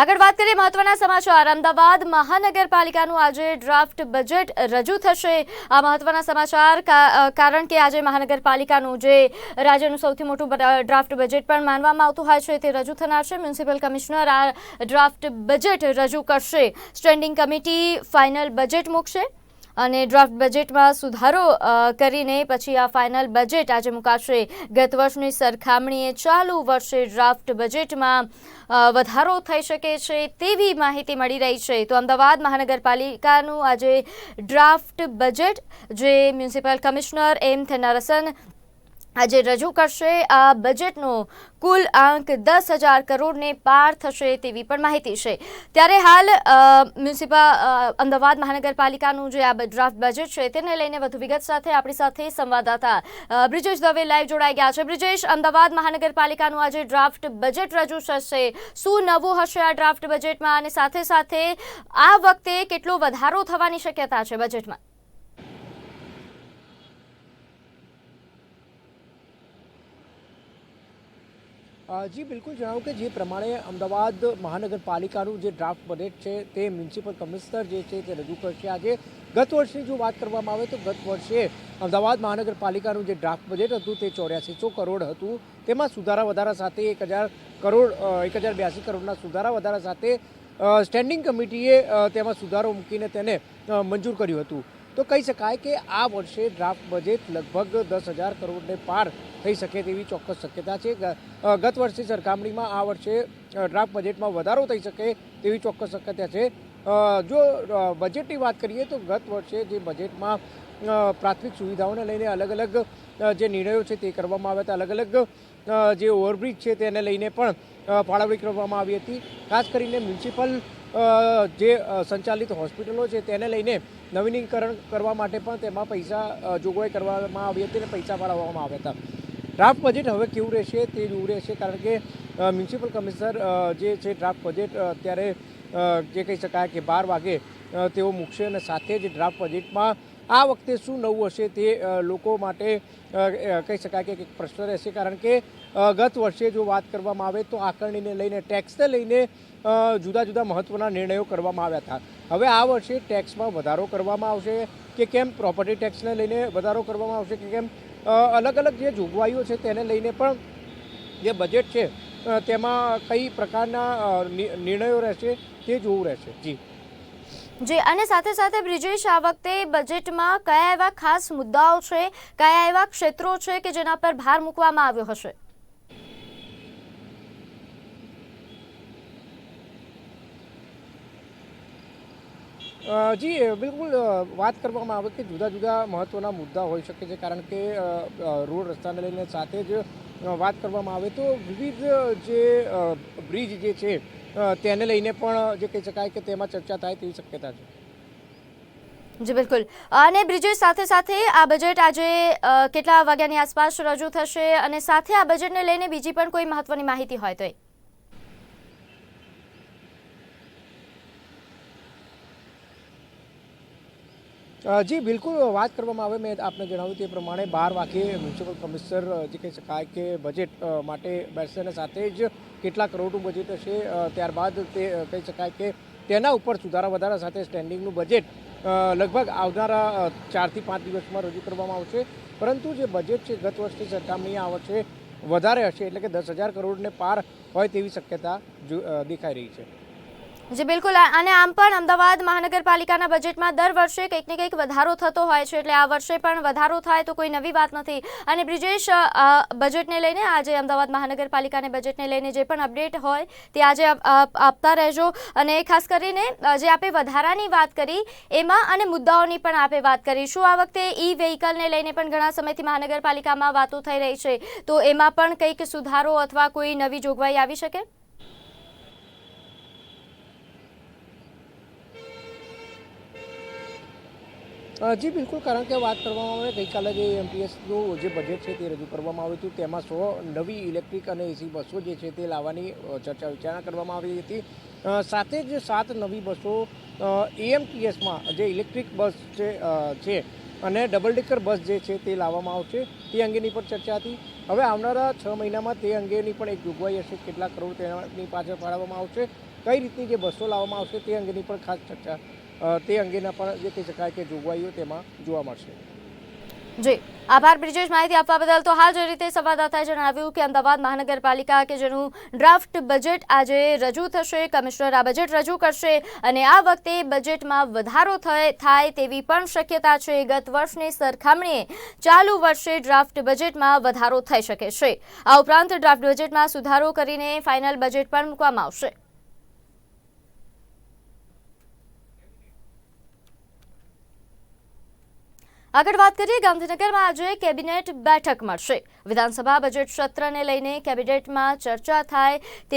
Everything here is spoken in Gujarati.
આગળ વાત કરીએ મહત્વના સમાચાર. અમદાવાદ મહાનગરપાલિકાનું આજે ડ્રાફ્ટ બજેટ રજૂ થશે. આ મહત્વના સમાચાર કારણ કે આજે મહાનગરપાલિકાનું જે રાજ્યનું સૌથી મોટું ડ્રાફ્ટ બજેટ પણ માનવામાં આવતું હોય છે, તે રજૂ થનાર છે. મ્યુનિસિપલ કમિશનર આ ડ્રાફ્ટ બજેટ રજૂ કરશે. સ્ટેન્ડિંગ કમિટી ફાઇનલ બજેટ મૂકશે. અને ડ્રાફ્ટ બજેટમાં સુધારો કરીને પછી આ ફાઇનલ બજેટ આજે મુકાશે. ગત વર્ષની સરખામણીએ ચાલુ વર્ષે ડ્રાફ્ટ બજેટમાં વધારો થઈ શકે છે તેવી માહિતી મળી રહી છે. તો અમદાવાદ મહાનગરપાલિકાનું આજે ડ્રાફ્ટ બજેટ, જે મ્યુનિસિપલ કમિશનર એમ થેનારસન આજે રજૂ કરશે આ બજેટનો કુલ આંક દસ હજાર કરોડને પાર થશે તેવી પણ માહિતી છે. ત્યારે હાલ મ્યુનિસિપલ અમદાવાદ મહાનગરપાલિકાનું જે આ ડ્રાફ્ટ બજેટ છે તેને લઈને વધુ વિગત સાથે આપણી સાથે સંવાદદાતા બ્રિજેશ દવે લાઈવ જોડાઈ ગયા છે. બ્રિજેશ, અમદાવાદ મહાનગરપાલિકાનું આજે ડ્રાફ્ટ બજેટ રજૂ થશે. શું નવું હશે આ ડ્રાફ્ટ બજેટમાં અને સાથે સાથે આ વખતે કેટલો વધારો થવાની શક્યતા છે બજેટમાં જી, બિલકુલ જણાવું કે જે પ્રમાણે અમદાવાદ મહાનગરપાલિકાનું જે ડ્રાફ્ટ બજેટ છે તે મ્યુનિસિપલ કમિશનર જે છે તે રજૂ કરશે. આજે ગત વર્ષની જો વાત કરવામાં આવે તો ગત વર્ષે અમદાવાદ મહાનગરપાલિકાનું જે ડ્રાફ્ટ બજેટ હતું તે ચોર્યાસીસો કરોડ હતું. તેમાં સુધારા વધારા સાથે એક હજાર કરોડ એક હજાર બ્યાસી કરોડના સુધારા વધારા સાથે સ્ટેન્ડિંગ કમિટીએ તેમાં સુધારો મૂકીને તેને મંજૂર કર્યું હતું. તો કહી શકાય કે આ વર્ષે ડ્રાફ્ટ બજેટ લગભગ દસ હજાર કરોડને પાર થઈ શકે તેવી ચોક્કસ શક્યતા છે. ગત વર્ષની સરખામણીમાં આ વર્ષે ડ્રાફ્ટ બજેટમાં વધારો થઈ શકે તેવી ચોક્કસ શક્યતા છે. જો બજેટની વાત કરીએ તો ગત વર્ષે જે બજેટમાં પ્રાથમિક સુવિધાઓને લઈને અલગ અલગ જે નિર્ણયો છે તે કરવામાં આવ્યા હતા, અલગ અલગ જે ઓવરબ્રિજ છે તેને લઈને પણ ફાળવણી કરવામાં આવી હતી. ખાસ કરીને મ્યુનિસિપલ જે સંચાલિત હોસ્પિટલો છે તેને લઈને નવીનીકરણ કરવા માટે પણ તેમાં પૈસા જોગવાઈ કરવામાં આવી હતી અને પૈસા ફાળવવામાં આવ્યા હતા. ડ્રાફ્ટ બજેટ હવે કેવું રહેશે તે જોવું રહેશે કારણ કે મ્યુનિસિપલ કમિશનર જે છે ડ્રાફ્ટ બજેટ અત્યારે જે કહી શકાય કે બાર વાગે તેઓ મૂકશે અને સાથે જ ડ્રાફ્ટ બજેટમાં આ વખતે શું નવું હશે તે લોકો માટે કહી શકાય કે એક પ્રશ્ન રહેશે કારણ કે ગત વર્ષે જો વાત કરવામાં આવે તો આકારણીને લઈને ટેક્સને લઈને જુદા જુદા મહત્ત્વના નિર્ણયો કરવામાં આવ્યા હતા. હવે આ વર્ષે ટેક્સમાં વધારો કરવામાં આવશે કે કેમ? પ્રોપર્ટી ટેક્સને લઈને વધારો કરવામાં આવશે કે કેમ? અલગ અલગ જે જોગવાઈઓ છે તેને લઈને પણ જે બજેટ છે તેમાં કઈ પ્રકારના નિર્ણયો રહેશે તે જોવું રહેશે. જી. જી, અને સાથે સાથે બ્રિજેશ, આ વખતે બજેટમાં કયા એવા ખાસ મુદ્દાઓ છે, કયા એવા ક્ષેત્રો છે કે જેના પર ભાર મૂકવામાં આવ્યો હશે? જી બિલકુલ વાત કરવામાં આવે કે જુદા જુદા મહત્ત્વના મુદ્દા હોઈ શકે છે, કારણ કે રોડ રસ્તાને લઈને સાથે જ વાત કરવામાં આવે તો વિવિધ જે બ્રિજ જે છે તેને લઈને પણ જે કહી શકાય કે તેમાં ચર્ચા થાય તેવી શક્યતા છે. જી, બિલકુલ. અને બ્રિજેશ સાથે સાથે આ બજેટ આજે કેટલા વાગ્યાની આસપાસ રજૂ થશે અને સાથે આ બજેટને લઈને બીજી પણ કોઈ મહત્વની માહિતી હોય તો એ જી, બિલકુલ, વાત કરવામાં આવે, મેં આપને જણાવ્યું તે પ્રમાણે બાર વાગે મ્યુનિસિપલ કમિશનર જે કહી શકાય કે બજેટ માટે બેસશે અને સાથે જ કેટલા કરોડનું બજેટ હશે ત્યારબાદ તે કહી શકાય કે તેના ઉપર સુધારા વધારા સાથે સ્ટેન્ડિંગનું બજેટ લગભગ આવનારા ચારથી પાંચ દિવસમાં રજૂ કરવામાં આવશે. પરંતુ જે બજેટ છે, ગત વર્ષની સરખામણીએ આ વર્ષે વધારે હશે, એટલે કે દસ હજાર કરોડને પાર હોય તેવી શક્યતા દેખાઈ રહી છે. જી, બિલકુલ. અને આમ પણ અમદાવાદ મહાનગરપાલિકાના બજેટમાં દર વર્ષે કંઈક ને કંઈક વધારો થતો હોય છે, એટલે આ વર્ષે પણ વધારો થાય તો કોઈ નવી વાત નથી. અને બ્રિજેશ બજેટને લઈને આજે અમદાવાદ મહાનગરપાલિકાને બજેટને લઈને જે પણ અપડેટ હોય, તે આજે આપ- આપ- આપતા રહેજો. અને ખાસ કરીને જે આપે વધારાની વાત કરી, એમાં અને મુદ્દાઓની પણ આપે વાત કરી. શું આ વખતે ઈ વ્હીકલને લઈને પણ ઘણા સમયથી મહાનગરપાલિકામાં વાતો થઈ રહી છે, તો એમાં પણ કંઈક સુધારો અથવા કોઈ નવી જોગવાઈ આવી શકે? જી, બિલકુલ. કારણ કે વાત કરવામાં આવે, ગઈકાલે જે એમટીએસનું જે બજેટ છે તે રજૂ કરવામાં આવ્યું હતું, તેમાં સો નવી ઇલેક્ટ્રિક અને એસી બસો જે છે તે લાવવાની ચર્ચા વિચારણા કરવામાં આવી હતી. સાથે જ સાત નવી બસો એએમટીએસમાં જે ઇલેક્ટ્રિક બસ છે અને ડબલ ડેકર બસ જે છે તે લાવવામાં આવશે, તે અંગેની પણ ચર્ચા હતી. હવે આવનારા છ મહિનામાં તે અંગેની પણ એક જોગવાઈ હશે, કેટલા કરોડ તેની પાછળ ફાળવવામાં આવશે, કઈ રીતની જે બસો લાવવામાં આવશે તે અંગેની પણ ખાસ ચર્ચા તે અંગેના પણ જે કહી શકાય કે જોગવાઈઓ તેમાં જોવા મળશે. જી. આભાર. બ્રિજેશ માહિતી આપવા બદલ તો હાલ જે રીતે સંવાદદાતાએ જણાવ્યું કે અમદાવાદ મહાનગરપાલિકા કે જેનું ડ્રાફ્ટ બજેટ આજે રજૂ થશે, કમિશનર આ બજેટ રજૂ કરશે અને આ વખતે બજેટમાં વધારો થાય તેવી પણ શક્યતા છે. ગત વર્ષની સરખામણીએ ચાલુ વર્ષે ડ્રાફ્ટ બજેટમાં વધારો થઈ શકે છે. આ ઉપરાંત ડ્રાફ્ટ બજેટમાં સુધારો કરીને ફાઇનલ બજેટ પણ મૂકવામાં આવશે. આગળ વાત કરીએ, ગાંધીનગરમાં આજે કેબિનેટ બેઠક મળશે. વિધાનસભા બજેટ સત્રને લઈને કેબિનેટમાં ચર્ચા થાય તેવી